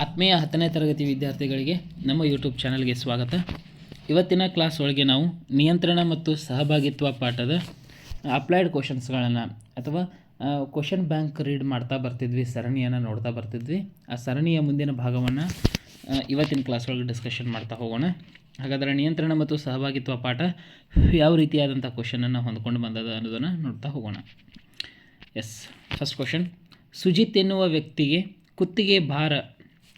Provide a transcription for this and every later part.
ಆತ್ಮೀಯ ಹತ್ತನೇ ತರಗತಿ ವಿದ್ಯಾರ್ಥಿಗಳಿಗೆ ನಮ್ಮ ಯೂಟ್ಯೂಬ್ ಚಾನಲ್ಗೆ ಸ್ವಾಗತ. ಇವತ್ತಿನ ಕ್ಲಾಸ್ ಒಳಗೆ ನಾವು ನಿಯಂತ್ರಣ ಮತ್ತು ಸಹಭಾಗಿತ್ವ ಪಾಠದ ಅಪ್ಲೈಡ್ ಕ್ವಶನ್ಸ್ಗಳನ್ನು ಅಥವಾ ಕ್ವಶನ್ ಬ್ಯಾಂಕ್ ರೀಡ್ ಮಾಡ್ತಾ ಬರ್ತಿದ್ವಿ, ಸರಣಿಯನ್ನು ನೋಡ್ತಾ ಬರ್ತಿದ್ವಿ. ಆ ಸರಣಿಯ ಮುಂದಿನ ಭಾಗವನ್ನು ಇವತ್ತಿನ ಕ್ಲಾಸ್ ಒಳಗೆ ಡಿಸ್ಕಷನ್ ಮಾಡ್ತಾ ಹೋಗೋಣ. ಹಾಗಾದರೆ ನಿಯಂತ್ರಣ ಮತ್ತು ಸಹಭಾಗಿತ್ವ ಪಾಠ ಯಾವ ರೀತಿಯಾದಂಥ ಕ್ವಶನನ್ನು ಹೊಂದ್ಕೊಂಡು ಬಂದದ ಅನ್ನೋದನ್ನು ನೋಡ್ತಾ ಹೋಗೋಣ. ಎಸ್ ಫಸ್ಟ್ ಕ್ವಶನ್ ಸುಜಿತ್ ಎನ್ನುವ ವ್ಯಕ್ತಿಗೆ ಕುತ್ತಿಗೆ ಭಾರ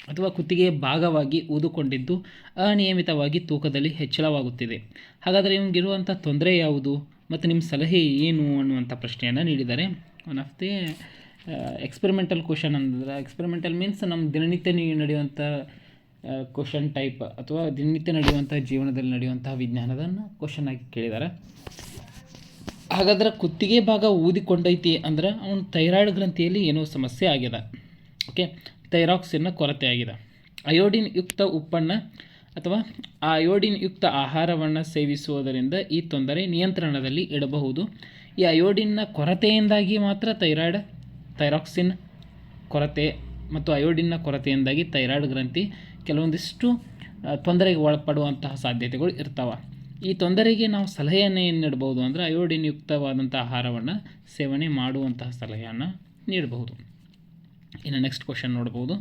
ಅಥವಾ ಕುತ್ತಿಗೆಯ ಭಾಗವಾಗಿ ಊದುಕೊಂಡಿದ್ದು ಅನಿಯಮಿತವಾಗಿ ತೂಕದಲ್ಲಿ ಹೆಚ್ಚಳವಾಗುತ್ತಿದೆ. ಹಾಗಾದರೆ ನಿಮಗಿರುವಂಥ ತೊಂದರೆ ಯಾವುದು? ಮತ್ತು ನಿಮ್ಮ ಸಲಹೆ ಏನು ಅನ್ನುವಂಥ ಪ್ರಶ್ನೆಯನ್ನು ನೀಡಿದ್ದಾರೆ. One of the experimental question ಅಂದ್ರೆ ಎಕ್ಸ್ಪೆರಿಮೆಂಟಲ್ ಮೀನ್ಸ್ ನಮ್ಮ ದಿನನಿತ್ಯ ನಡೆಯುವಂಥ ಕ್ವಶನ್ ಟೈಪ್ ಅಥವಾ ದಿನನಿತ್ಯ ನಡೆಯುವಂಥ ಜೀವನದಲ್ಲಿ ನಡೆಯುವಂಥ ವಿಜ್ಞಾನದನ್ನು ಕ್ವಶನ್ ಆಗಿ ಕೇಳಿದ್ದಾರೆ. ಹಾಗಾದ್ರೆ ಕುತ್ತಿಗೆ ಭಾಗ ಊದಿಕೊಂಡೈತಿ ಅಂದ್ರೆ ಅವನ ಥೈರಾಯ್ಡ್ ಗ್ರಂಥಿಯಲ್ಲಿ ಏನೋ ಸಮಸ್ಯೆ ಆಗಿದೆ ಓಕೆ ಥೈರಾಕ್ಸಿನ್ನ ಕೊರತೆಯಾಗಿದೆ ಅಯೋಡಿನ್ ಯುಕ್ತ ಉಪ್ಪನ್ನು ಅಥವಾ ಅಯೋಡಿನ್ ಯುಕ್ತ ಆಹಾರವನ್ನು ಸೇವಿಸುವುದರಿಂದ ಈ ತೊಂದರೆ ನಿಯಂತ್ರಣದಲ್ಲಿ ಇಡಬಹುದು. ಈ ಅಯೋಡಿನ್ನ ಕೊರತೆಯಿಂದಾಗಿ ಮಾತ್ರ ಥೈರಾಯ್ಡ್, ಥೈರಾಕ್ಸಿನ್ ಕೊರತೆ ಮತ್ತು ಅಯೋಡಿನ್ನ ಕೊರತೆಯಿಂದಾಗಿ ಥೈರಾಯ್ಡ್ ಗ್ರಂಥಿ ಕೆಲವೊಂದಿಷ್ಟು ತೊಂದರೆಗೆ ಒಳಪಡುವಂತಹ ಸಾಧ್ಯತೆಗಳು ಇರ್ತಾವೆ. ಈ ತೊಂದರೆಗೆ ನಾವು ಸಲಹೆಯನ್ನು ಏನು ನೀಡಬಹುದು ಅಂದರೆ ಅಯೋಡಿನ್ ಯುಕ್ತವಾದಂಥ ಆಹಾರವನ್ನು ಸೇವನೆ ಮಾಡುವಂತಹ ಸಲಹೆಯನ್ನು ನೀಡಬಹುದು. ಇನ್ನು ನೆಕ್ಸ್ಟ್ ಕ್ವಶನ್ ನೋಡ್ಬೋದು.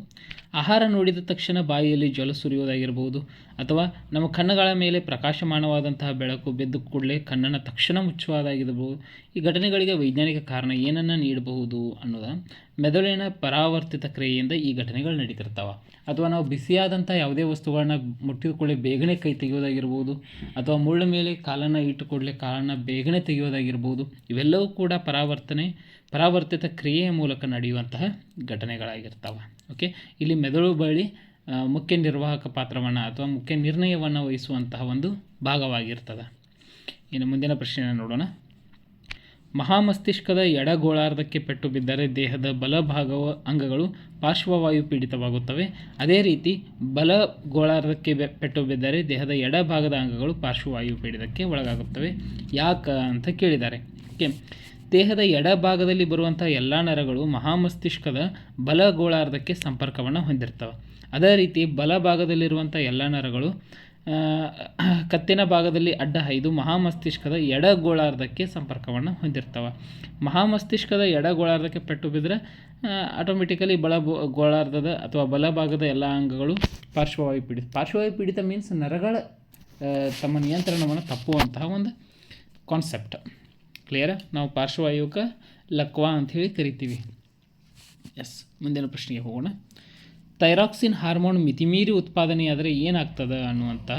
ಆಹಾರ ನೋಡಿದ ತಕ್ಷಣ ಬಾಯಿಯಲ್ಲಿ ಜ್ವಲ ಸುರಿಯೋದಾಗಿರ್ಬೋದು ಅಥವಾ ನಮ್ಮ ಕಣ್ಣುಗಳ ಮೇಲೆ ಪ್ರಕಾಶಮಾನವಾದಂತಹ ಬೆಳಕು ಬಿದ್ದು ಕೂಡಲೇ ಕಣ್ಣನ್ನು ತಕ್ಷಣ ಮುಚ್ಚುವುದಾಗಿರ್ಬೋದು, ಈ ಘಟನೆಗಳಿಗೆ ವೈಜ್ಞಾನಿಕ ಕಾರಣ ಏನನ್ನು ನೀಡಬಹುದು ಅನ್ನೋದ ಮೆದುಳಿನ ಪರಾವರ್ತಿತ ಕ್ರಿಯೆಯಿಂದ ಈ ಘಟನೆಗಳು ನಡೀತಿರ್ತಾವೆ. ಅಥವಾ ನಾವು ಬಿಸಿಯಾದಂಥ ಯಾವುದೇ ವಸ್ತುಗಳನ್ನ ಮುಟ್ಟಿದ ಕೂಡಲೇ ಬೇಗನೆ ಕೈ ತೆಗೆಯೋದಾಗಿರ್ಬೋದು ಅಥವಾ ಮುಳ್ಳ ಮೇಲೆ ಕಾಲನ್ನು ಇಟ್ಟು ಕೂಡಲೇ ಕಾಲನ್ನು ಬೇಗನೆ ತೆಗೆಯೋದಾಗಿರ್ಬೋದು ಇವೆಲ್ಲವೂ ಕೂಡ ಪರಾವರ್ತನೆ ಪರಾವರ್ತಿತ ಕ್ರಿಯೆಯ ಮೂಲಕ ನಡೆಯುವಂತಹ ಘಟನೆಗಳಾಗಿರ್ತಾವೆ. ಓಕೆ ಇಲ್ಲಿ ಮೆದುಳು ಬಳಿ ಮುಖ್ಯ ನಿರ್ವಾಹಕ ಪಾತ್ರವನ್ನು ಅಥವಾ ಮುಖ್ಯ ನಿರ್ಣಯವನ್ನು ವಹಿಸುವಂತಹ ಒಂದು ಭಾಗವಾಗಿರ್ತದೆ. ಇನ್ನು ಮುಂದಿನ ಪ್ರಶ್ನೆಯನ್ನು ನೋಡೋಣ. ಮಹಾಮಸ್ತಿಷ್ಕದ ಎಡಗೋಳಾರ್ಧಕ್ಕೆ ಪೆಟ್ಟು ಬಿದ್ದರೆ ದೇಹದ ಬಲಭಾಗವ ಅಂಗಗಳು ಪಾರ್ಶ್ವವಾಯು ಪೀಡಿತವಾಗುತ್ತವೆ. ಅದೇ ರೀತಿ ಬಲ ಗೋಳಾರ್ಧಕ್ಕೆ ಪೆಟ್ಟು ಬಿದ್ದರೆ ದೇಹದ ಎಡಭಾಗದ ಅಂಗಗಳು ಪಾರ್ಶ್ವವಾಯು ಪೀಡಿತಕ್ಕೆ ಒಳಗಾಗುತ್ತವೆ. ಯಾಕ ಅಂತ ಕೇಳಿದ್ದಾರೆ. ಓಕೆ ದೇಹದ ಎಡಭಾಗದಲ್ಲಿ ಬರುವಂಥ ಎಲ್ಲ ನರಗಳು ಮಹಾಮಸ್ತಿಷ್ಕದ ಬಲ ಗೋಳಾರ್ಧಕ್ಕೆ ಸಂಪರ್ಕವನ್ನು ಹೊಂದಿರ್ತವೆ. ಅದೇ ರೀತಿ ಬಲಭಾಗದಲ್ಲಿರುವಂಥ ಎಲ್ಲ ನರಗಳು ಕತ್ತಿನ ಭಾಗದಲ್ಲಿ ಅಡ್ಡ ಹೈದು ಮಹಾಮಸ್ತಿಷ್ಕದ ಎಡ ಗೋಳಾರ್ಧಕ್ಕೆ ಸಂಪರ್ಕವನ್ನು ಹೊಂದಿರ್ತವೆ. ಮಹಾಮಸ್ತಿಷ್ಕದ ಎಡ ಗೋಳಾರ್ಧಕ್ಕೆ ಪೆಟ್ಟು ಬಿದ್ದರೆ ಆಟೋಮೆಟಿಕಲಿ ಬಲ ಗೋಳಾರ್ಧದ ಅಥವಾ ಬಲಭಾಗದ ಎಲ್ಲ ಅಂಗಗಳು ಪಾರ್ಶ್ವವಾಯು ಪೀಡಿತ ಪಾರ್ಶ್ವವಾಯು ಪೀಡಿತ ಮೀನ್ಸ್ ನರಗಳ ತಮ್ಮ ನಿಯಂತ್ರಣವನ್ನು ತಪ್ಪುವಂತಹ ಒಂದು ಕಾನ್ಸೆಪ್ಟ್ ಕ್ಲಿಯರ್ ನಾವು ಪಾರ್ಶ್ವವಾಯುಕ ಲಕ್ವಾ ಅಂಥೇಳಿ ಕರಿತೀವಿ. ಎಸ್ ಮುಂದಿನ ಪ್ರಶ್ನೆಗೆ ಹೋಗೋಣ. ಥೈರಾಕ್ಸಿನ್ ಹಾರ್ಮೋನ್ ಮಿತಿಮೀರಿ ಉತ್ಪಾದನೆಯಾದರೆ ಏನಾಗ್ತದೆ ಅನ್ನುವಂಥ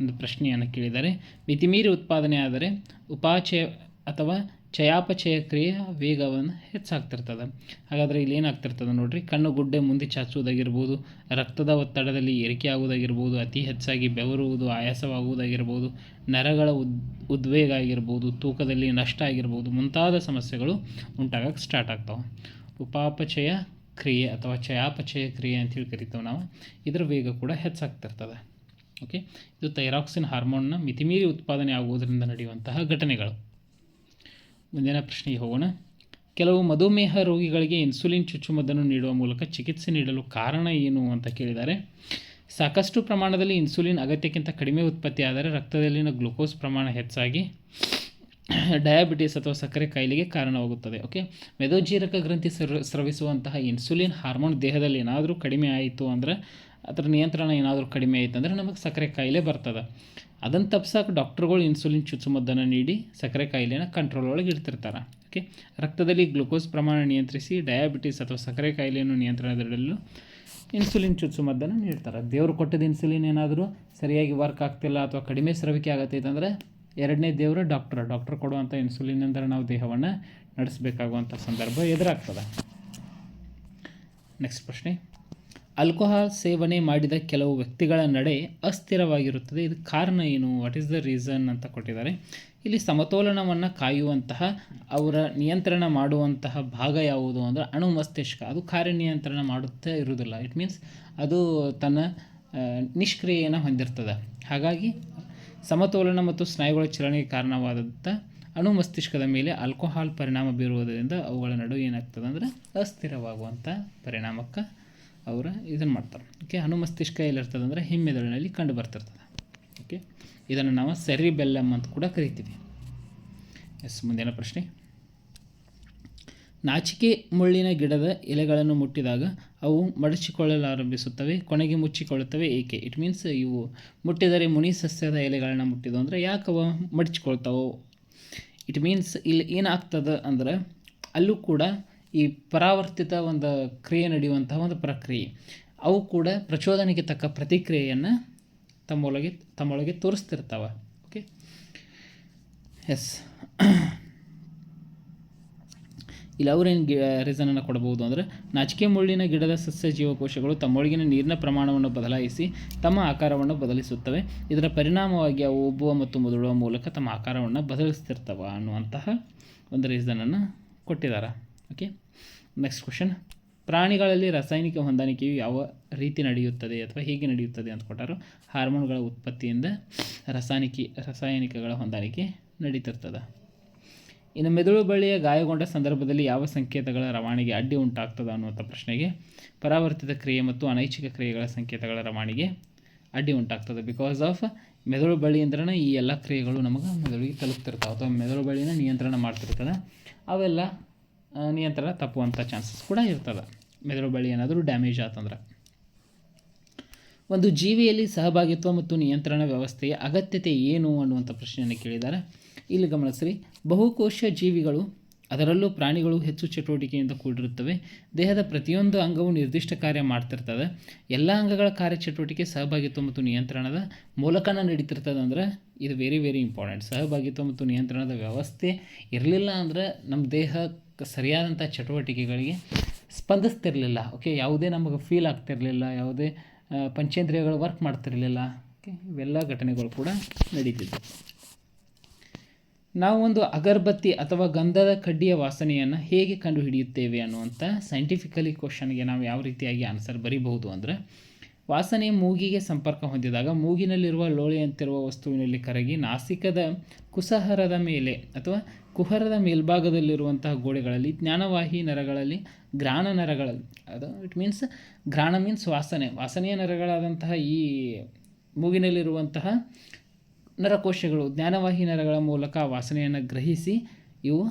ಒಂದು ಪ್ರಶ್ನೆಯನ್ನು ಕೇಳಿದ್ದಾರೆ. ಮಿತಿಮೀರಿ ಉತ್ಪಾದನೆ ಆದರೆ ಉಪಾಚಯ ಅಥವಾ ಚಯಾಪಚಯ ಕ್ರಿಯೆ ವೇಗವನ್ನು ಹೆಚ್ಚಾಗ್ತಿರ್ತದೆ. ಹಾಗಾದರೆ ಇಲ್ಲಿ ಏನಾಗ್ತಿರ್ತದೆ ನೋಡಿರಿ, ಕಣ್ಣು ಗುಡ್ಡೆ ಮುಂದೆ ಚಾಚುವುದಾಗಿರ್ಬೋದು, ರಕ್ತದ ಒತ್ತಡದಲ್ಲಿ ಏರಿಕೆ ಆಗುವುದಾಗಿರ್ಬೋದು ಅತಿ ಹೆಚ್ಚಾಗಿ ಬೆವರುವುದು, ಆಯಾಸವಾಗುವುದಾಗಿರ್ಬೋದು, ನರಗಳ ಉದ್, ಉದ್ವೇಗ ಆಗಿರ್ಬೋದು, ತೂಕದಲ್ಲಿ ನಷ್ಟ ಆಗಿರ್ಬೋದು, ಮುಂತಾದ ಸಮಸ್ಯೆಗಳು ಉಂಟಾಗಕ್ಕೆ ಸ್ಟಾರ್ಟ್ ಆಗ್ತಾವೆ. ಉಪಾಪಚಯ ಕ್ರಿಯೆ ಅಥವಾ ಚಯಾಪಚಯ ಕ್ರಿಯೆ ಅಂತೇಳಿ ಕರಿತೇವೆ ನಾವು, ಇದರ ವೇಗ ಕೂಡ ಹೆಚ್ಚಾಗ್ತಿರ್ತದೆ. ಓಕೆ ಇದು ಥೈರಾಕ್ಸಿನ್ ಹಾರ್ಮೋನ್ನ ಮಿತಿಮೀರಿ ಉತ್ಪಾದನೆ ಆಗುವುದರಿಂದ ನಡೆಯುವಂತಹ ಘಟನೆಗಳು. ಮುಂದಿನ ಪ್ರಶ್ನೆಗೆ ಹೋಗೋಣ. ಕೆಲವು ಮಧುಮೇಹ ರೋಗಿಗಳಿಗೆ ಇನ್ಸುಲಿನ್ ಚುಚ್ಚುಮದ್ದನ್ನು ನೀಡುವ ಮೂಲಕ ಚಿಕಿತ್ಸೆ ನೀಡಲು ಕಾರಣ ಏನು ಅಂತ ಕೇಳಿದ್ದಾರೆ. ಸಾಕಷ್ಟು ಪ್ರಮಾಣದಲ್ಲಿ ಇನ್ಸುಲಿನ್ ಅಗತ್ಯಕ್ಕಿಂತ ಕಡಿಮೆ ಉತ್ಪತ್ತಿಯಾದರೆ ರಕ್ತದಲ್ಲಿನ ಗ್ಲುಕೋಸ್ ಪ್ರಮಾಣ ಹೆಚ್ಚಾಗಿ ಡಯಾಬಿಟಿಸ್ ಅಥವಾ ಸಕ್ಕರೆ ಕಾಯಿಲೆಗೆ ಕಾರಣವಾಗುತ್ತದೆ. ಓಕೆ? ಮೆದೋಜೀರಕ ಗ್ರಂಥಿ ಸ್ರ, ಸ್ರವಿಸುವಂತಹ ಇನ್ಸುಲಿನ್ ಹಾರ್ಮೋನ್ ದೇಹದಲ್ಲಿ ಏನಾದರೂ ಕಡಿಮೆ ಆಯಿತು ಅಂದರೆ ಅದರ ನಿಯಂತ್ರಣ ಏನಾದರೂ ಕಡಿಮೆ ಆಯಿತು ಅಂದರೆ ನಮಗೆ ಸಕ್ಕರೆ ಕಾಯಿಲೆ ಬರ್ತದೆ. ಅದನ್ನು ತಪ್ಸಕ್ಕೆ ಡಾಕ್ಟ್ರುಗಳು ಇನ್ಸುಲಿನ್ ಚುಚ್ಚುಮದ್ದನ್ನು ನೀಡಿ ಸಕ್ಕರೆ ಕಾಯಿಲೆನ ಕಂಟ್ರೋಲ್ ಒಳಗೆ ಇಡ್ತಿರ್ತಾರೆ. ಓಕೆ ರಕ್ತದಲ್ಲಿ ಗ್ಲುಕೋಸ್ ಪ್ರಮಾಣ ನಿಯಂತ್ರಿಸಿ ಡಯಾಬಿಟೀಸ್ ಅಥವಾ ಸಕ್ಕರೆ ಕಾಯಿಲೆಯನ್ನು ನಿಯಂತ್ರಣದಲ್ಲೂ ಇನ್ಸುಲಿನ್ ಚುಚ್ಚುಮದ್ದನ್ನು ನೀಡ್ತಾರೆ. ದೇವರು ಕೊಟ್ಟದ ಇನ್ಸುಲಿನ್ ಏನಾದರೂ ಸರಿಯಾಗಿ ವರ್ಕ್ ಆಗ್ತಿಲ್ಲ ಅಥವಾ ಕಡಿಮೆ ಸ್ರವಿಕೆ ಆಗತ್ತೈತೆ ಅಂದರೆ ಎರಡನೇ ದೇವರು ಡಾಕ್ಟರ್ ಡಾಕ್ಟರ್ ಕೊಡುವಂಥ ಇನ್ಸುಲಿನ್ ಅಂದರೆ ನಾವು ದೇಹವನ್ನು ನಡೆಸಬೇಕಾಗುವಂಥ ಸಂದರ್ಭ ಎದುರಾಗ್ತದೆ. ನೆಕ್ಸ್ಟ್ ಪ್ರಶ್ನೆ. ಆಲ್ಕೋಹಾಲ್ ಸೇವನೆ ಮಾಡಿದ ಕೆಲವು ವ್ಯಕ್ತಿಗಳ ನಡೆ ಅಸ್ಥಿರವಾಗಿರುತ್ತದೆ. ಇದು ಕಾರಣ ಏನು? ವಾಟ್ ಈಸ್ ದ ರೀಸನ್ ಅಂತ ಕೊಟ್ಟಿದ್ದಾರೆ. ಇಲ್ಲಿ ಸಮತೋಲನವನ್ನು ಕಾಯುವಂತಹ, ಅವರ ನಿಯಂತ್ರಣ ಮಾಡುವಂತಹ ಭಾಗ ಯಾವುದು ಅಂದರೆ ಅಣು ಮಸ್ತಿಷ್ಕ. ಅದು ಕಾರ್ಯನಿಯಂತ್ರಣ ಮಾಡುತ್ತಾ ಇರುವುದಿಲ್ಲ. ಇಟ್ ಮೀನ್ಸ್ ಅದು ತನ್ನ ನಿಷ್ಕ್ರಿಯೆಯನ್ನು ಹೊಂದಿರ್ತದೆ. ಹಾಗಾಗಿ ಸಮತೋಲನ ಮತ್ತು ಸ್ನಾಯುಗಳ ಚಲನೆಗೆ ಕಾರಣವಾದಂಥ ಅಣು ಮಸ್ತಿಷ್ಕದ ಮೇಲೆ ಆಲ್ಕೋಹಾಲ್ ಪರಿಣಾಮ ಬೀರುವುದರಿಂದ ಅವುಗಳ ನಡುವೆ ಏನಾಗ್ತದೆ ಅಂದರೆ ಅಸ್ಥಿರವಾಗುವಂಥ ಪರಿಣಾಮಕ್ಕೆ ಅವರು ಇದನ್ನು ಮಾಡ್ತಾರೆ. ಓಕೆ ಹನುಮಸ್ತಿಷ್ಕ ಎಲ್ಲಿರ್ತದೆ ಅಂದರೆ ಹಿಮ್ಮೆದುಳಿನಲ್ಲಿ ಕಂಡು ಬರ್ತಿರ್ತದೆ. ಓಕೆ ಇದನ್ನು ನಾವು ಸರಿ ಬೆಲ್ಲಮ್ ಅಂತ ಕೂಡ ಕರಿತೀವಿ. ಎಸ್ ಮುಂದಿನ ಪ್ರಶ್ನೆ. ನಾಚಿಕೆ ಮುಳ್ಳಿನ ಗಿಡದ ಎಲೆಗಳನ್ನು ಮುಟ್ಟಿದಾಗ ಅವು ಮಡಚಿಕೊಳ್ಳಲು ಆರಂಭಿಸುತ್ತವೆ ಕೊನೆಗೆ ಮುಚ್ಚಿಕೊಳ್ಳುತ್ತವೆ ಏಕೆ? ಇಟ್ ಮೀನ್ಸ್ ಇವು ಮುಟ್ಟಿದರೆ ಮುನಿ ಸಸ್ಯದ ಎಲೆಗಳನ್ನ ಮುಟ್ಟಿದ್ವು ಅಂದರೆ ಯಾಕೆ ಅವ ಮಡಚಿಕೊಳ್ತಾವೋ? ಇಟ್ ಮೀನ್ಸ್ ಇಲ್ಲಿ ಏನಾಗ್ತದೆ ಅಂದ್ರೆ ಅಲ್ಲೂ ಕೂಡ ಈ ಪರಾವರ್ತಿತ ಒಂದು ಕ್ರಿಯೆ ನಡೆಯುವಂತಹ ಒಂದು ಪ್ರಕ್ರಿಯೆ. ಅವು ಕೂಡ ಪ್ರಚೋದನೆಗೆ ತಕ್ಕ ಪ್ರತಿಕ್ರಿಯೆಯನ್ನು ತಮ್ಮೊಳಗೆ ತಮ್ಮೊಳಗೆ ತೋರಿಸ್ತಿರ್ತಾವೆ. ಓಕೆ ಎಸ್ ಇಲ್ಲಿ ಅವ್ರೇನು ಗಿ ರೀಸನನ್ನು ಕೊಡಬಹುದು ಅಂದರೆ, ನಾಚಿಕೆ ಮುಳ್ಳಿನ ಗಿಡದ ಸಸ್ಯ ಜೀವಕೋಶಗಳು ತಮ್ಮೊಳಗಿನ ನೀರಿನ ಪ್ರಮಾಣವನ್ನು ಬದಲಾಯಿಸಿ ತಮ್ಮ ಆಕಾರವನ್ನು ಬದಲಿಸುತ್ತವೆ. ಇದರ ಪರಿಣಾಮವಾಗಿ ಅವು ಉಬ್ಬುವ ಮತ್ತು ಮುದುಳುವ ಮೂಲಕ ತಮ್ಮ ಆಕಾರವನ್ನು ಬದಲಿಸ್ತಿರ್ತವೆ ಅನ್ನುವಂತಹ ಒಂದು ರೀಸನನ್ನು ಕೊಟ್ಟಿದ್ದಾರೆ ಓಕೆ ನೆಕ್ಸ್ಟ್ ಕ್ವಶನ್ ಪ್ರಾಣಿಗಳಲ್ಲಿ ರಾಸಾಯನಿಕ ಹೊಂದಾಣಿಕೆಯು ಯಾವ ರೀತಿ ನಡೆಯುತ್ತದೆ ಅಥವಾ ಹೇಗೆ ನಡೆಯುತ್ತದೆ ಅಂತ ಕೊಟ್ಟರು ಹಾರ್ಮೋನ್ಗಳ ಉತ್ಪತ್ತಿಯಿಂದ ರಾಸಾಯನಿಕ, ರಾಸಾಯನಿಕಗಳ ಹೊಂದಾಣಿಕೆ ನಡೀತಿರ್ತದೆ. ಇನ್ನು ಮೆದುಳು ಬಳ್ಳಿಯ ಗಾಯಗೊಂಡ ಸಂದರ್ಭದಲ್ಲಿ ಯಾವ ಸಂಕೇತಗಳ ರವಾನಿಗೆ ಅಡ್ಡಿ ಉಂಟಾಗ್ತದೆ ಅನ್ನುವಂಥ ಪ್ರಶ್ನೆಗೆ ಪರಾವರ್ತಿತ ಕ್ರಿಯೆ ಮತ್ತು ಅನೈಚ್ಛಿಕ ಕ್ರಿಯೆಗಳ ಸಂಕೇತಗಳ ರವಾನಿಗೆ ಅಡ್ಡಿ ಉಂಟಾಗ್ತದೆ. ಬಿಕಾಸ್ ಆಫ್ ಮೆದುಳು ಬಳ್ಳಿ ಈ ಎಲ್ಲ ಕ್ರಿಯೆಗಳು ನಮಗೆ ಮೆದುಳಿಗೆ ತಲುಪ್ತಿರ್ತಾವೆ ಅಥವಾ ಮೆದುಳು ಬಳ್ಳಿನ ನಿಯಂತ್ರಣ ಮಾಡ್ತಿರ್ತದೆ. ಅವೆಲ್ಲ ನಿಯಂತ್ರಣ ತಪ್ಪುವಂಥ ಚಾನ್ಸಸ್ ಕೂಡ ಇರ್ತದೆ. ಮೆದುಳು ಬಳಿ ಏನಾದರೂ ಡ್ಯಾಮೇಜ್ ಆತಂದ್ರೆ. ಒಂದು ಜೀವಿಯಲ್ಲಿ ಸಹಭಾಗಿತ್ವ ಮತ್ತು ನಿಯಂತ್ರಣ ವ್ಯವಸ್ಥೆಯ ಅಗತ್ಯತೆ ಏನು ಅನ್ನುವಂಥ ಪ್ರಶ್ನೆಯನ್ನು ಕೇಳಿದ್ದಾರೆ ಇಲ್ಲಿ ಗಮನಿಸ್ರಿ ಬಹುಕೋಶ ಜೀವಿಗಳು, ಅದರಲ್ಲೂ ಪ್ರಾಣಿಗಳು ಹೆಚ್ಚು ಚಟುವಟಿಕೆಯಿಂದ ಕೂಡಿರುತ್ತವೆ. ದೇಹದ ಪ್ರತಿಯೊಂದು ಅಂಗವು ನಿರ್ದಿಷ್ಟ ಕಾರ್ಯ ಮಾಡ್ತಿರ್ತದೆ. ಎಲ್ಲ ಅಂಗಗಳ ಕಾರ್ಯಚಟುವಟಿಕೆ ಸಹಭಾಗಿತ್ವ ಮತ್ತು ನಿಯಂತ್ರಣದ ಮೂಲಕನ ನಡೀತಿರ್ತದೆ ಅಂದ್ರೆ ಇದು ವೆರಿ ವೆರಿ ಇಂಪಾರ್ಟೆಂಟ್ ಸಹಭಾಗಿತ್ವ ಮತ್ತು ನಿಯಂತ್ರಣದ ವ್ಯವಸ್ಥೆ ಇರಲಿಲ್ಲ ಅಂದರೆ ನಮ್ಮ ದೇಹ ಸರಿಯಾದಂಥ ಚಟುವಟಿಕೆಗಳಿಗೆ ಸ್ಪಂದಿಸ್ತಿರಲಿಲ್ಲ. ಓಕೆ ಯಾವುದೇ ನಮಗೆ ಫೀಲ್ ಆಗ್ತಿರಲಿಲ್ಲ, ಯಾವುದೇ ಪಂಚೇಂದ್ರಿಯಗಳು ವರ್ಕ್ ಮಾಡ್ತಿರಲಿಲ್ಲ. ಓಕೆ ಇವೆಲ್ಲ ಘಟನೆಗಳು ಕೂಡ ನಡೀತಿದ್ವು. ನಾವು ಒಂದು ಅಗರಬತ್ತಿ ಅಥವಾ ಗಂಧದ ಕಡ್ಡಿಯ ವಾಸನೆಯನ್ನು ಹೇಗೆ ಕಂಡುಹಿಡಿಯುತ್ತೇವೆ ಅನ್ನುವಂಥ ಸೈಂಟಿಫಿಕಲಿ ಕ್ವಶನ್ಗೆ ನಾವು ಯಾವ ರೀತಿಯಾಗಿ ಆನ್ಸರ್ ಬರೀಬಹುದು ಅಂದರೆ ವಾಸನೆ ಮೂಗಿಗೆ ಸಂಪರ್ಕ ಹೊಂದಿದಾಗ ಮೂಗಿನಲ್ಲಿರುವ ಲೋಳೆಯಂತಿರುವ ವಸ್ತುವಿನಲ್ಲಿ ಕರಗಿ ನಾಸಿಕದ ಕುಸಹರದ ಮೇಲೆ ಅಥವಾ ಕುಹರದ ಮೇಲ್ಭಾಗದಲ್ಲಿರುವಂತಹ ಗೋಡೆಗಳಲ್ಲಿ ಜ್ಞಾನವಾಹಿ ನರಗಳಲ್ಲಿ ಘ್ರಾಣ ನರಗಳಲ್ಲಿ ಅದು ಇಟ್ ಮೀನ್ಸ್ ಘ್ರಾಣ ಮೀನ್ಸ್ ವಾಸನೆ, ವಾಸನೆಯ ನರಗಳಾದಂತಹ ಈ ಮೂಗಿನಲ್ಲಿರುವಂತಹ ನರಕೋಶಗಳು ಜ್ಞಾನವಾಹಿ ನರಗಳ ಮೂಲಕ ವಾಸನೆಯನ್ನು ಗ್ರಹಿಸಿ ಇವು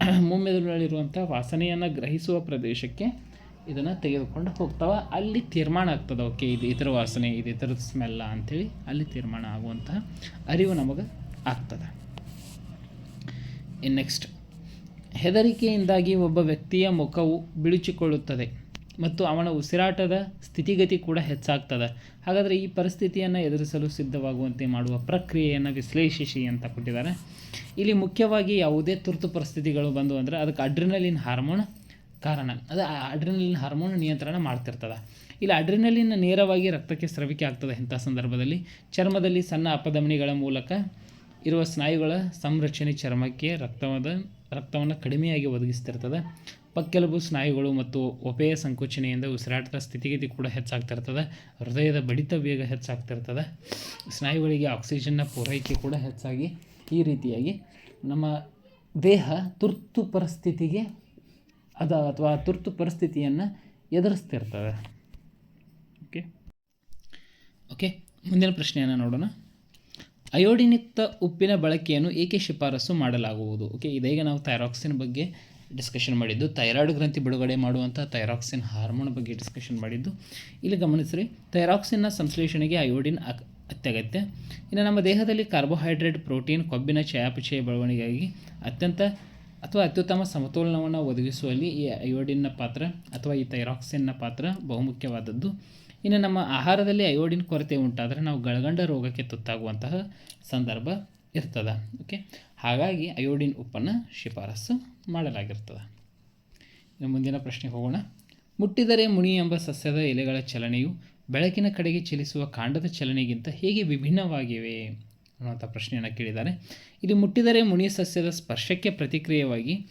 ಮುಮ್ಮೆದುಳಿರುವಂಥ ವಾಸನೆಯನ್ನು ಗ್ರಹಿಸುವ ಪ್ರದೇಶಕ್ಕೆ ಇದನ್ನು ತೆಗೆದುಕೊಂಡು ಹೋಗ್ತಾವ. ಅಲ್ಲಿ ತೀರ್ಮಾನ ಆಗ್ತದೆ. ಓಕೆ, ಇದು ಇತರ ವಾಸನೆ, ಇದು ಇತರದ ಸ್ಮೆಲ್ಲ ಅಂಥೇಳಿ ಅಲ್ಲಿ ತೀರ್ಮಾನ ಆಗುವಂತಹ ಅರಿವು ನಮಗೆ ಆಗ್ತದೆ. ಇನ್ನು ನೆಕ್ಸ್ಟ್ ಹೆದರಿಕೆಯಿಂದಾಗಿ ಒಬ್ಬ ವ್ಯಕ್ತಿಯ ಮುಖವು ಬಿಳುಚಿಕೊಳ್ಳುತ್ತದೆ ಮತ್ತು ಅವನ ಉಸಿರಾಟದ ಸ್ಥಿತಿಗತಿ ಕೂಡ ಹೆಚ್ಚಾಗ್ತದೆ. ಹಾಗಾದರೆ ಈ ಪರಿಸ್ಥಿತಿಯನ್ನು ಎದುರಿಸಲು ಸಿದ್ಧವಾಗುವಂತೆ ಮಾಡುವ ಪ್ರಕ್ರಿಯೆಯನ್ನು ವಿಶ್ಲೇಷಿಸಿ ಅಂತ ಕೊಟ್ಟಿದ್ದಾರೆ. ಇಲ್ಲಿ ಮುಖ್ಯವಾಗಿ ಯಾವುದೇ ತುರ್ತು ಪರಿಸ್ಥಿತಿಗಳು ಬಂದು ಅಂದರೆ ಅದಕ್ಕೆ ಅಡ್ರಿನಲಿನ್ ಹಾರ್ಮೋನ್ ಕಾರಣ. ಅದು ಅಡ್ರಿನಲಿನ್ ಹಾರ್ಮೋನ್ ನಿಯಂತ್ರಣ ಮಾಡ್ತಿರ್ತದೆ. ಇಲ್ಲಿ ಅಡ್ರಿನಲಿನ್ ನೇರವಾಗಿ ರಕ್ತಕ್ಕೆ ಸ್ರವಿಕೆ ಆಗ್ತದೆ ಇಂಥ ಸಂದರ್ಭದಲ್ಲಿ. ಚರ್ಮದಲ್ಲಿ ಸಣ್ಣ ಅಪಧಮನಿಗಳ ಮೂಲಕ ಇರುವ ಸ್ನಾಯುಗಳ ಸಂರಕ್ಷಣೆ ಚರ್ಮಕ್ಕೆ ರಕ್ತವಾದ, ರಕ್ತವನ್ನು ಕಡಿಮೆಯಾಗಿ ಒದಗಿಸ್ತಿರ್ತದೆ. ಪಕ್ಕೆಲುಬು ಸ್ನಾಯುಗಳು ಮತ್ತು ಒಪೆಯ ಸಂಕೋಚನೆಯಿಂದ ಉಸಿರಾಟದ ಸ್ಥಿತಿಗತಿ ಕೂಡ ಹೆಚ್ಚಾಗ್ತಿರ್ತದೆ. ಹೃದಯದ ಬಡಿತ ವೇಗ ಹೆಚ್ಚಾಗ್ತಿರ್ತದೆ. ಸ್ನಾಯುಗಳಿಗೆ ಆಕ್ಸಿಜನ್ನ ಪೂರೈಕೆ ಕೂಡ ಹೆಚ್ಚಾಗಿ ಈ ರೀತಿಯಾಗಿ ನಮ್ಮ ದೇಹ ತುರ್ತು ಪರಿಸ್ಥಿತಿಗೆ ಅದ ಅಥವಾ ತುರ್ತು ಪರಿಸ್ಥಿತಿಯನ್ನು ಎದುರಿಸ್ತಿರ್ತವೆ. ಓಕೆ ಓಕೆ ಮುಂದಿನ ಪ್ರಶ್ನೆಯನ್ನು ನೋಡೋಣ. ಅಯೋಡಿನ್ಯುಕ್ತ ಉಪ್ಪಿನ ಬಳಕೆಯನ್ನು ಏಕೆ ಶಿಫಾರಸು ಮಾಡಲಾಗುವುದು? ಓಕೆ ಇದೀಗ ನಾವು ಥೈರಾಕ್ಸಿನ್ ಬಗ್ಗೆ ಡಿಸ್ಕಷನ್ ಮಾಡಿದ್ದು. ಥೈರಾಯ್ಡ್ ಗ್ರಂಥಿ ಬಿಡುಗಡೆ ಮಾಡುವಂಥ ಥೈರಾಕ್ಸಿನ್ ಹಾರ್ಮೋನ್ ಬಗ್ಗೆ ಡಿಸ್ಕಷನ್ ಮಾಡಿದ್ದು. ಇಲ್ಲಿ ಗಮನಿಸ್ರಿ ಥೈರಾಕ್ಸಿನ್ನ ಸಂಶ್ಲೇಷಣೆಗೆ ಅಯೋಡಿನ್ ಅಕ್ ಅತ್ಯಗತ್ಯ. ಇನ್ನು ನಮ್ಮ ದೇಹದಲ್ಲಿ ಕಾರ್ಬೋಹೈಡ್ರೇಟ್ ಪ್ರೋಟೀನ್ ಕೊಬ್ಬಿನ ಚಯಾಪಚಯ ಬೆಳವಣಿಗೆಗಾಗಿ ಅತ್ಯಂತ ಅಥವಾ ಅತ್ಯುತ್ತಮ ಸಮತೋಲನವನ್ನು ಒದಗಿಸುವಲ್ಲಿ ಈ ಅಯೋಡಿನ್ನ ಪಾತ್ರ ಅಥವಾ ಈ ಥೈರಾಕ್ಸಿನ್ನ ಪಾತ್ರ ಬಹುಮುಖ್ಯವಾದದ್ದು. ಇನ್ನು ನಮ್ಮ ಆಹಾರದಲ್ಲಿ ಅಯೋಡಿನ್ ಕೊರತೆ ಉಂಟಾದರೆ ನಾವು ಗಳಗಂಡ ರೋಗಕ್ಕೆ ತುತ್ತಾಗುವಂತಹ ಸಂದರ್ಭ ಇರ್ತದೆ. ಓಕೆ ಹಾಗಾಗಿ ಅಯೋಡಿನ್ ಉಪ್ಪನ್ನು ಶಿಫಾರಸು ಮಾಡಲಾಗಿರ್ತದೆ. ಇನ್ನು ಮುಂದಿನ ಪ್ರಶ್ನೆಗೆ ಹೋಗೋಣ. ಮುಟ್ಟಿದರೆ ಮುನಿ ಎಂಬ ಸಸ್ಯದ ಎಲೆಗಳ ಚಲನೆಯು ಬೆಳಕಿನ ಕಡೆಗೆ ಚಲಿಸುವ ಕಾಂಡದ ಚಲನೆಗಿಂತ ಹೇಗೆ ವಿಭಿನ್ನವಾಗಿವೆ? ಅನ್ನುವಂಥ ಪ್ರಶ್ನೆಯನ್ನು ಕೇಳಿದ್ದಾರೆ. ಇದು ಮುಟ್ಟಿದರೆ ಮುನಿ ಸಸ್ಯದ ಸ್ಪರ್ಶಕ್ಕೆ ಪ್ರತಿಕ್ರಿಯೆಯಾಗಿ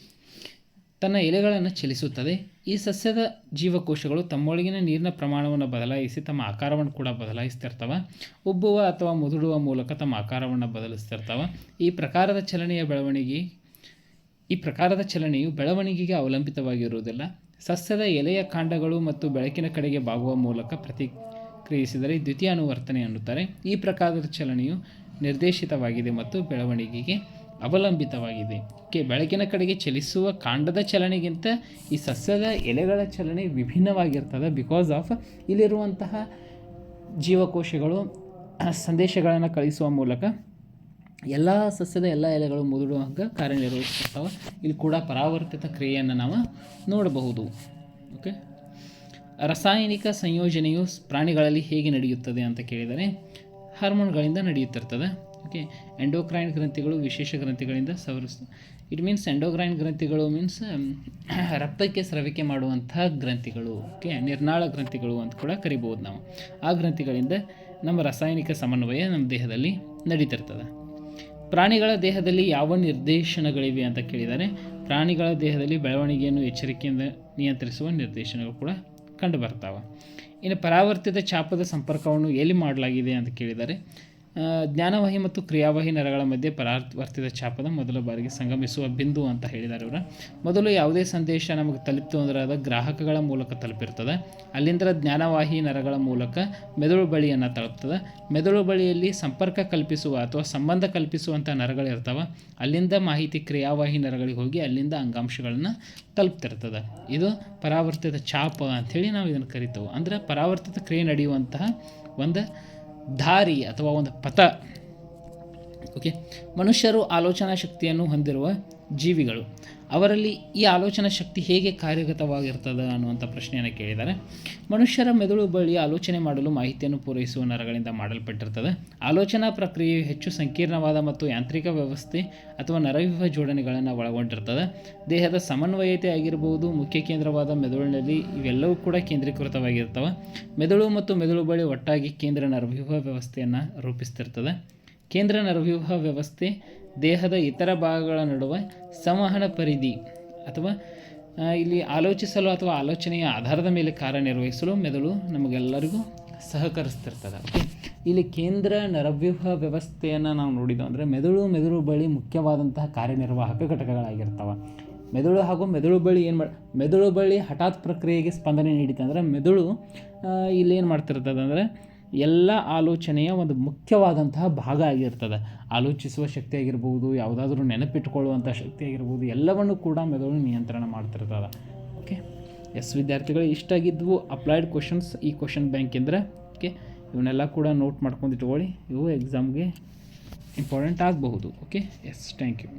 ತನ್ನ ಎಲೆಗಳನ್ನು ಚಲಿಸುತ್ತದೆ. ಈ ಸಸ್ಯದ ಜೀವಕೋಶಗಳು ತಮ್ಮೊಳಗಿನ ನೀರಿನ ಪ್ರಮಾಣವನ್ನು ಬದಲಾಯಿಸಿ ತಮ್ಮ ಆಕಾರವನ್ನು ಕೂಡ ಬದಲಾಯಿಸ್ತಿರ್ತವೆ. ಉಬ್ಬುವ ಅಥವಾ ಮುದುಡುವ ಮೂಲಕ ತಮ್ಮ ಆಕಾರವನ್ನು ಬದಲಿಸ್ತಿರ್ತವೆ. ಈ ಪ್ರಕಾರದ ಚಲನೆಯ ಬೆಳವಣಿಗೆ, ಈ ಪ್ರಕಾರದ ಚಲನೆಯು ಬೆಳವಣಿಗೆಗೆ ಅವಲಂಬಿತವಾಗಿರುವುದಿಲ್ಲ. ಸಸ್ಯದ ಎಲೆಯ ಕಾಂಡಗಳು ಮತ್ತು ಬೆಳಕಿನ ಕಡೆಗೆ ಬಾಗುವ ಮೂಲಕ ಪ್ರತಿಕ್ರಿಯಿಸಿದರೆ ದ್ವಿತೀಯ ಅನುವರ್ತನೆ ಅನ್ನುತ್ತಾರೆ. ಈ ಪ್ರಕಾರದ ಚಲನೆಯು ನಿರ್ದೇಶಿತವಾಗಿದೆ ಮತ್ತು ಬೆಳವಣಿಗೆಗೆ ಅವಲಂಬಿತವಾಗಿದೆ. ಕೆ ಬೆಳಕಿನ ಕಡೆಗೆ ಚಲಿಸುವ ಕಾಂಡದ ಚಲನೆಗಿಂತ ಈ ಸಸ್ಯದ ಎಲೆಗಳ ಚಲನೆ ವಿಭಿನ್ನವಾಗಿರ್ತದೆ ಬಿಕಾಸ್ ಆಫ್ ಇಲ್ಲಿರುವಂತಹ ಜೀವಕೋಶಗಳು, ಸಂದೇಶಗಳನ್ನು ಕಳಿಸುವ ಮೂಲಕ ಎಲ್ಲ ಸಸ್ಯದ ಎಲ್ಲ ಎಲೆಗಳು ಮುದುಡುವಂಗ ಕಾರ್ಯನಿರ್ವಹಿಸ್ತವೆ ಇಲ್ಲಿ ಕೂಡ ಪರಾವರ್ತಿತ ಕ್ರಿಯೆಯನ್ನು ನಾವು ನೋಡಬಹುದು. ಓಕೆ ರಾಸಾಯನಿಕ ಸಂಯೋಜನೆಯು ಪ್ರಾಣಿಗಳಲ್ಲಿ ಹೇಗೆ ನಡೆಯುತ್ತದೆ ಅಂತ ಕೇಳಿದರೆ ಹಾರ್ಮೋನ್ಗಳಿಂದ ನಡೆಯುತ್ತಿರ್ತದೆ. ಓಕೆ ಎಂಡೋಕ್ರೈನ್ ಗ್ರಂಥಿಗಳು ವಿಶೇಷ ಗ್ರಂಥಿಗಳಿಂದ ಸವರಿಸ್ತು ಇಟ್ ಮೀನ್ಸ್ ಎಂಡೋಗ್ರೈನ್ ಗ್ರಂಥಿಗಳು ಮೀನ್ಸ್ ರಕ್ತಕ್ಕೆ ಸ್ರವಿಕೆ ಮಾಡುವಂತಹ ಗ್ರಂಥಿಗಳು. ಓಕೆ ನಿರ್ನಾಳ ಗ್ರಂಥಿಗಳು ಅಂತ ಕೂಡ ಕರಿಬೋದು ನಾವು. ಆ ಗ್ರಂಥಿಗಳಿಂದ ನಮ್ಮ ರಾಸಾಯನಿಕ ಸಮನ್ವಯ ನಮ್ಮ ದೇಹದಲ್ಲಿ ನಡೀತಿರ್ತದೆ. ಪ್ರಾಣಿಗಳ ದೇಹದಲ್ಲಿ ಯಾವ ನಿರ್ದೇಶನಗಳಿವೆ ಅಂತ ಕೇಳಿದರೆ, ಪ್ರಾಣಿಗಳ ದೇಹದಲ್ಲಿ ಬೆಳವಣಿಗೆಯನ್ನು ಎಚ್ಚರಿಕೆಯಿಂದ ನಿಯಂತ್ರಿಸುವ ನಿರ್ದೇಶನಗಳು ಕೂಡ ಕಂಡು ಬರ್ತಾವೆ. ಇನ್ನು ಪರಾವರ್ತಿತ ಚಾಪದ ಸಂಪರ್ಕವನ್ನು ಎಲ್ಲಿ ಮಾಡಲಾಗಿದೆ ಅಂತ ಕೇಳಿದರೆ ಆ, ಜ್ಞಾನವಾಹಿ ಮತ್ತು ಕ್ರಿಯಾವಾಹಿ ನರಗಳ ಮಧ್ಯೆ ಪರಾವರ್ತಿತ ಚಾಪದ ಮೊದಲ ಬಾರಿಗೆ ಸಂಗಮಿಸುವ ಬಿಂದು ಅಂತ ಹೇಳಿದ್ದಾರೆ ಅವರು ಮೊದಲು ಯಾವುದೇ ಸಂದೇಶ ನಮಗೆ ತಲುಪಿತು ಅಂದರೆ ಅದು ಗ್ರಾಹಕಗಳ ಮೂಲಕ ತಲುಪಿರ್ತದೆ. ಅಲ್ಲಿಂದ ಜ್ಞಾನವಾಹಿ ನರಗಳ ಮೂಲಕ ಮೆದುಳು ಬಳಿಯನ್ನು ತಲುಪ್ತದೆ. ಮೆದುಳು ಬಳಿಯಲ್ಲಿ ಸಂಪರ್ಕ ಕಲ್ಪಿಸುವ ಅಥವಾ ಸಂಬಂಧ ಕಲ್ಪಿಸುವಂಥ ನರಗಳಿರ್ತವೆ ಅಲ್ಲಿಂದ ಮಾಹಿತಿ ಕ್ರಿಯಾವಾಹಿ ನರಗಳಿಗೆ ಹೋಗಿ ಅಲ್ಲಿಂದ ಅಂಗಾಂಶಗಳನ್ನು ತಲುಪ್ತಿರ್ತದೆ. ಇದು ಪರಾವರ್ತಿತ ಚಾಪ ಅಂಥೇಳಿ ನಾವು ಇದನ್ನು ಕರಿತೇವೆ. ಅಂದರೆ ಪರಾವರ್ತಿತ ಕ್ರಿಯೆ ನಡೆಯುವಂತಹ ಒಂದು ದಾರಿ ಅಥವಾ ಒಂದು ಪಥ. ಓಕೆ ಮನುಷ್ಯರು ಆಲೋಚನಾ ಶಕ್ತಿಯನ್ನು ಹೊಂದಿರುವ ಜೀವಿಗಳು. ಅವರಲ್ಲಿ ಈ ಆಲೋಚನಾ ಶಕ್ತಿ ಹೇಗೆ ಕಾರ್ಯಗತವಾಗಿರ್ತದೆ ಅನ್ನುವಂಥ ಪ್ರಶ್ನೆಯನ್ನು ಕೇಳಿದ್ದಾರೆ. ಮನುಷ್ಯರ ಮೆದುಳು ಬಳಿ ಆಲೋಚನೆ ಮಾಡಲು ಮಾಹಿತಿಯನ್ನು ಪೂರೈಸುವ ನರಗಳಿಂದ ಮಾಡಲ್ಪಟ್ಟಿರ್ತದೆ. ಆಲೋಚನಾ ಪ್ರಕ್ರಿಯೆಯು ಹೆಚ್ಚು ಸಂಕೀರ್ಣವಾದ ಮತ್ತು ಯಾಂತ್ರಿಕ ವ್ಯವಸ್ಥೆ ಅಥವಾ ನರವ್ಯೂಹ ಜೋಡಣೆಗಳನ್ನು ಒಳಗೊಂಡಿರ್ತದೆ. ದೇಹದ ಸಮನ್ವಯತೆ ಆಗಿರಬಹುದು ಮುಖ್ಯ ಕೇಂದ್ರವಾದ ಮೆದುಳಿನಲ್ಲಿ ಇವೆಲ್ಲವೂ ಕೂಡ ಕೇಂದ್ರೀಕೃತವಾಗಿರ್ತವೆ. ಮೆದುಳು ಮತ್ತು ಮೆದುಳು ಬಳಿ ಒಟ್ಟಾಗಿ ಕೇಂದ್ರ ನರವ್ಯೂಹ ವ್ಯವಸ್ಥೆಯನ್ನು ರೂಪಿಸ್ತಿರ್ತದೆ. ಕೇಂದ್ರ ನರವ್ಯೂಹ ವ್ಯವಸ್ಥೆ ದೇಹದ ಇತರ ಭಾಗಗಳ ನಡುವೆ ಸಂವಹನ ಪರಿಧಿ ಅಥವಾ ಇಲ್ಲಿ ಆಲೋಚಿಸಲು ಅಥವಾ ಆಲೋಚನೆಯ ಆಧಾರದ ಮೇಲೆ ಕಾರ್ಯನಿರ್ವಹಿಸಲು ಮೆದುಳು ನಮಗೆಲ್ಲರಿಗೂ ಸಹಕರಿಸ್ತಿರ್ತದೆ. ಇಲ್ಲಿ ಕೇಂದ್ರ ನರವ್ಯೂಹ ವ್ಯವಸ್ಥೆಯನ್ನು ನಾವು ನೋಡಿದ್ದು ಅಂದರೆ ಮೆದುಳು ಮೆದುಳು ಬಳಿ ಮುಖ್ಯವಾದಂತಹ ಕಾರ್ಯನಿರ್ವಾಹಕ ಘಟಕಗಳಾಗಿರ್ತವೆ. ಮೆದುಳು ಹಾಗೂ ಮೆದುಳು ಬಳಿ ಏನು ಮಾಡಿ, ಮೆದುಳು ಬಳಿ ಹಠಾತ್ ಪ್ರಕ್ರಿಯೆಗೆ ಸ್ಪಂದನೆ ನೀಡಿತು ಅಂದರೆ ಮೆದುಳು ಇಲ್ಲಿ ಏನು ಮಾಡ್ತಿರ್ತದೆ ಅಂದರೆ ಎಲ್ಲ ಆಲೋಚನೆಯ ಒಂದು ಮುಖ್ಯವಾದಂತಹ ಭಾಗ ಆಗಿರ್ತದೆ. ಆಲೋಚಿಸುವ ಶಕ್ತಿ ಆಗಿರ್ಬೋದು, ಯಾವುದಾದ್ರೂ ನೆನಪಿಟ್ಕೊಳ್ಳುವಂಥ ಶಕ್ತಿ ಆಗಿರ್ಬೋದು, ಎಲ್ಲವನ್ನು ಕೂಡ ಮೆದುಳು ನಿಯಂತ್ರಣ ಮಾಡ್ತಿರ್ತದೆ. ಓಕೆ ಎಸ್ ವಿದ್ಯಾರ್ಥಿಗಳು ಇಷ್ಟಾಗಿದ್ವು ಅಪ್ಲೈಡ್ ಕ್ವಶನ್ಸ್ ಈ ಕ್ವಶನ್ ಬ್ಯಾಂಕಿಂದ್ರೆ ಓಕೆ ಇವನ್ನೆಲ್ಲ ಕೂಡ ನೋಟ್ ಮಾಡ್ಕೊಂಡು ಇಟ್ಕೊಳ್ಳಿ. ಇವು ಎಕ್ಸಾಮ್ಗೆ ಇಂಪಾರ್ಟೆಂಟ್ ಆಗಬಹುದು. Okay yes thank you